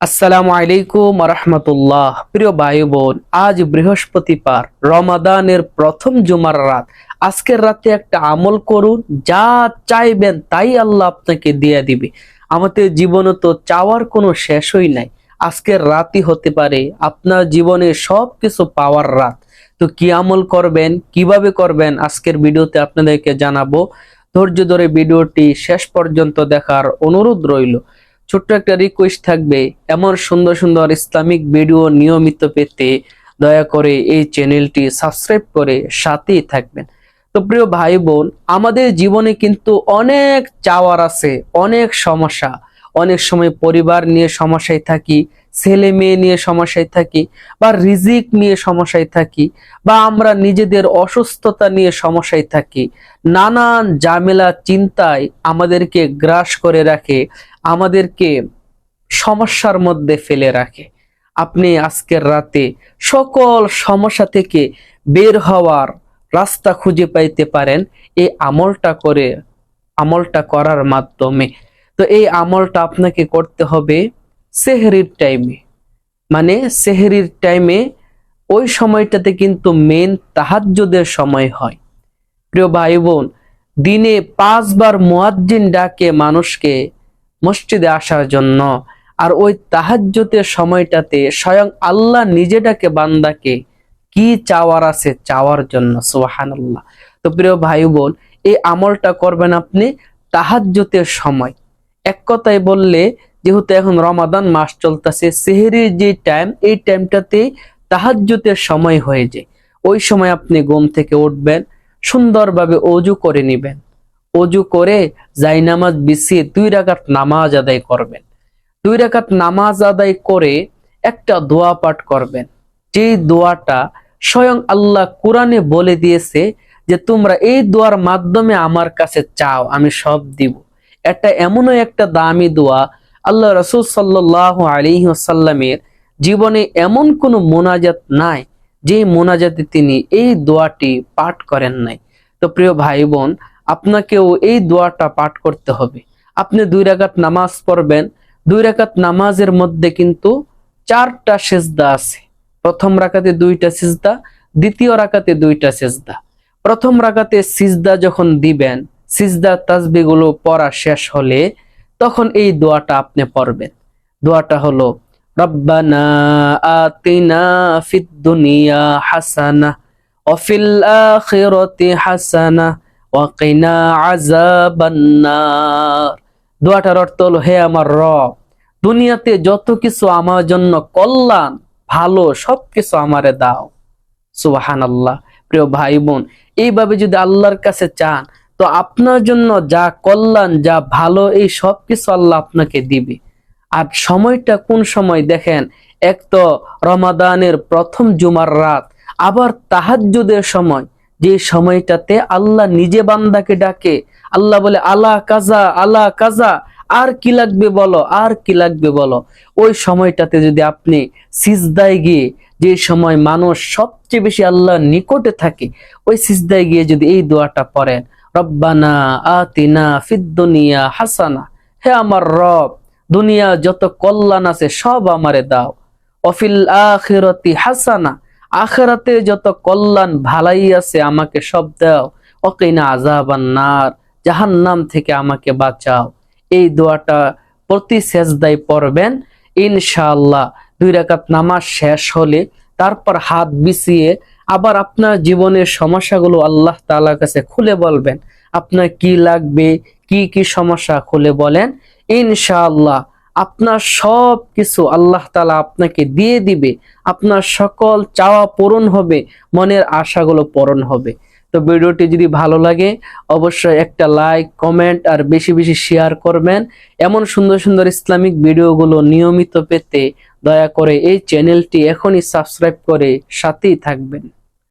আসসালামু আলাইকুম রহমতুল্লাহ প্রিয় ভাই বোন আজ বৃহস্পতিবার, রমাদানের প্রথম জুমার রাত। আজকের রাতে একটা আমল করুন, যা চাইবেন তাই আল্লাহ আপনাকে দিয়ে দিবে। আমাদের জীবনে তো চাওয়ার কোনো শেষই নাই। আজকের রাতই হতে পারে আপনার জীবনে সব কিছু পাওয়ার রাত। তো কি আমল করবেন, কীভাবে করবেন, আজকের ভিডিওতে আপনাদেরকে জানাব। ধৈর্য ধরে ভিডিওটি শেষ পর্যন্ত দেখার অনুরোধ রইল। ছোট্ট একটা রিকোয়েস্ট থাকবে। এমন সুন্দর সুন্দর ইসলামিক ভিডিও নিয়মিত পেতে দয়া করে এই চ্যানেলটি সাবস্ক্রাইব করে সাথেই থাকবেন। তো প্রিয় ভাই বোন আমাদের জীবনে কিন্তু অনেক চাওয়ার আছে, অনেক সমস্যা। অনেক সময় পরিবার নিয়ে সমস্যায় থাকি ছেলে মেয়ে নিয়ে সমস্যায় থাকি বা রিজিক নিয়ে সমস্যায় থাকি বা আমরা নিজেদের অসুস্থতা নিয়ে সমস্যায় থাকি, নানান জামেলা চিন্তায় আমাদেরকে গ্রাস করে রাখে, আমাদেরকে সমস্যার মধ্যে ফেলে রাখে। আপনি আজকের রাতে সকল সমস্যা থেকে বের হওয়ার রাস্তা খুঁজে পাইতে পারেন এই আমলটা করে, আমলটা করার মাধ্যমে। তো এই আমলটা আপনাকে করতে হবে সেহরির টাইমে মানে সেহরির টাইমে ওই সময়টাতে কিন্তু মেন তাহাজ্জুদের সময় হয়। প্রিয় ভাই বোন দিনে পাঁচবার মুয়াজ্জিন ডাকে মানুষকে মসজিদে আসার জন্য। আর ওই তাহাজ্জুদের সময়টাতে স্বয়ং আল্লাহ নিজে ডাকে বান্দাকে, কি চাওয়ার আছে চাওয়ার জন্য? সুবহানাল্লাহ। তো প্রিয় ভাই বোন এই আমলটা করবেন আপনি তাহাজ্জুদের সময়। এক কথায় বললে যেহেতু এখন রমাদান মাস চলতেছে সেহেরির যে টাইম এই টাইমটাতে তাহাজ্জুদের সময় হয়ে যায়। ওই সময় আপনি ঘুম থেকে উঠবেন, সুন্দরভাবে অজু করে নিবেন। অজু করে জাইনামাজ বিছিয়ে দুই রাকাত নামাজ আদায় করবেন। দুই রাকাত নামাজ আদায় করে একটা দোয়া পাঠ করবেন। যেই দোয়াটা স্বয়ং আল্লাহ কোরআনে বলে দিয়েছে যে, তোমরা এই দোয়ার মাধ্যমে আমার কাছে চাও, আমি সব দিব। এটা এমনও একটা দামি দোয়া আল্লাহ রসুল সাল্লাহ আলিহাসাল্লামের জীবনে এমন কোনো মোনাজাত নাই যে মোনাজাতে তিনি এই দোয়াটি পাঠ করেন নাই। তো প্রিয় ভাই বোন আপনাকেও এই দোয়াটা পাঠ করতে হবে। আপনি দুই রাকাত নামাজ পড়বেন। দুই রাকাত নামাজের মধ্যে কিন্তু চারটা সেজদা আছে। প্রথম রাকাতে দুইটা সিজদা, দ্বিতীয় রাকাতে দুইটা সেজদা। প্রথম রাকাতে সিজদা যখন দিবেন, সিজদা তাজবিগুলো পড়া শেষ হলে তখন এই দোয়াটা আপনি পড়বেন। দোয়াটা হলো দোয়াটার অর্থ হলো, হে আমার রব, দুনিয়াতে যত কিছু আমার জন্য কল্যাণ, ভালো সবকিছু আমারে দাও। সুবহানাল্লাহ। প্রিয় ভাই বোন এইভাবে যদি আল্লাহর কাছে চান তো আপনার জন্য যা কল্যাণ, যা ভালো, এই সব কিছু আল্লাহ আপনাকে দিবে। আর সময়টা কোন সময়? দেখেন, এক তো রমাদানের প্রথম জুমার রাত, আবার তাহাজ্জুদের সময়। যে সময়টাতে আল্লাহ নিজে বান্দাকে ডাকে, আল্লাহ বলে, আলা কাজা আলা কাজা, আর কি লাগবে বলো, আর কি লাগবে বলো? ওই সময়টাতে যদি আপনি সিজদায় গিয়ে, যে সময় মানুষ সবচেয়ে বেশি আল্লাহর নিকটে থাকে, ওই সিজদায় গিয়ে যদি এই দোয়াটা পড়েন রব্বানা আতিনা ফিদ্দুনিয়া হাসানা। হে আমার রব, দুনিয়া যত কল্যাণ আছে, সব আমারে দাও। অফিল আখিরতি হাসানা, আখেরাতে যত কল্যাণ, ভালাই আছে, আমাকে সব দাও। অকিনা আজাবান নার, জাহান্নাম থেকে আমাকে বাঁচাও। এই দোয়াটা প্রতি সেজদায় পড়বেন। ইনশাআল্লাহ, দুই রাকাত নামাজ শেষ হলে, তারপর হাত বিছিয়ে আবার আপনার জীবনের সমস্যাগুলো আল্লাহ তাআলার কাছে খুলে বলবেন। আপনার কি লাগবে, কি কি সমস্যা খুলে বলেন। ইনশাআল্লাহ আপনার সব কিছু আল্লাহ তালা আপনাকে দিয়ে দিবে। আপনার সকল চাওয়া পূরণ হবে, মনের আশাগুলো পূরণ হবে। তো ভিডিওটি যদি ভালো লাগে, অবশ্যই একটা লাইক কমেন্ট আর বেশি বেশি শেয়ার করবেন। এমন সুন্দর সুন্দর ইসলামিক ভিডিওগুলো নিয়মিত পেতে দয়া করে এই চ্যানেলটি এখনই সাবস্ক্রাইব করে সাথেই থাকবেন।